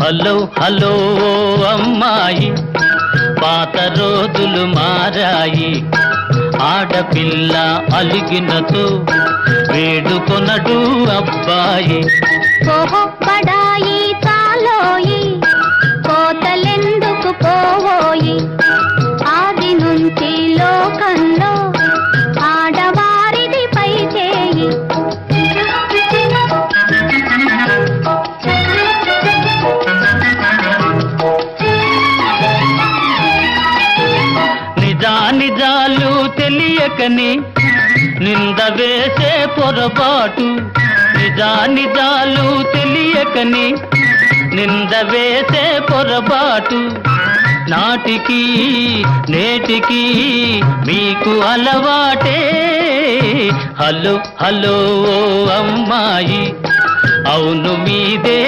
Hello hello అమ్మాయి పాత రోజులు మారాయి. ఆడపిల్ల అలిగినతో వేడుకొనడు అబ్బాయి. ఓహో నిజాలు తెలియకని నింద వేసే పొరపాటు. నిజా నిజాలు తెలియకని నింద వేసే పొరపాటు. నాటికి నేటికి మీకు అలవాటే. హలో హలో అమ్మాయి అవును మీదే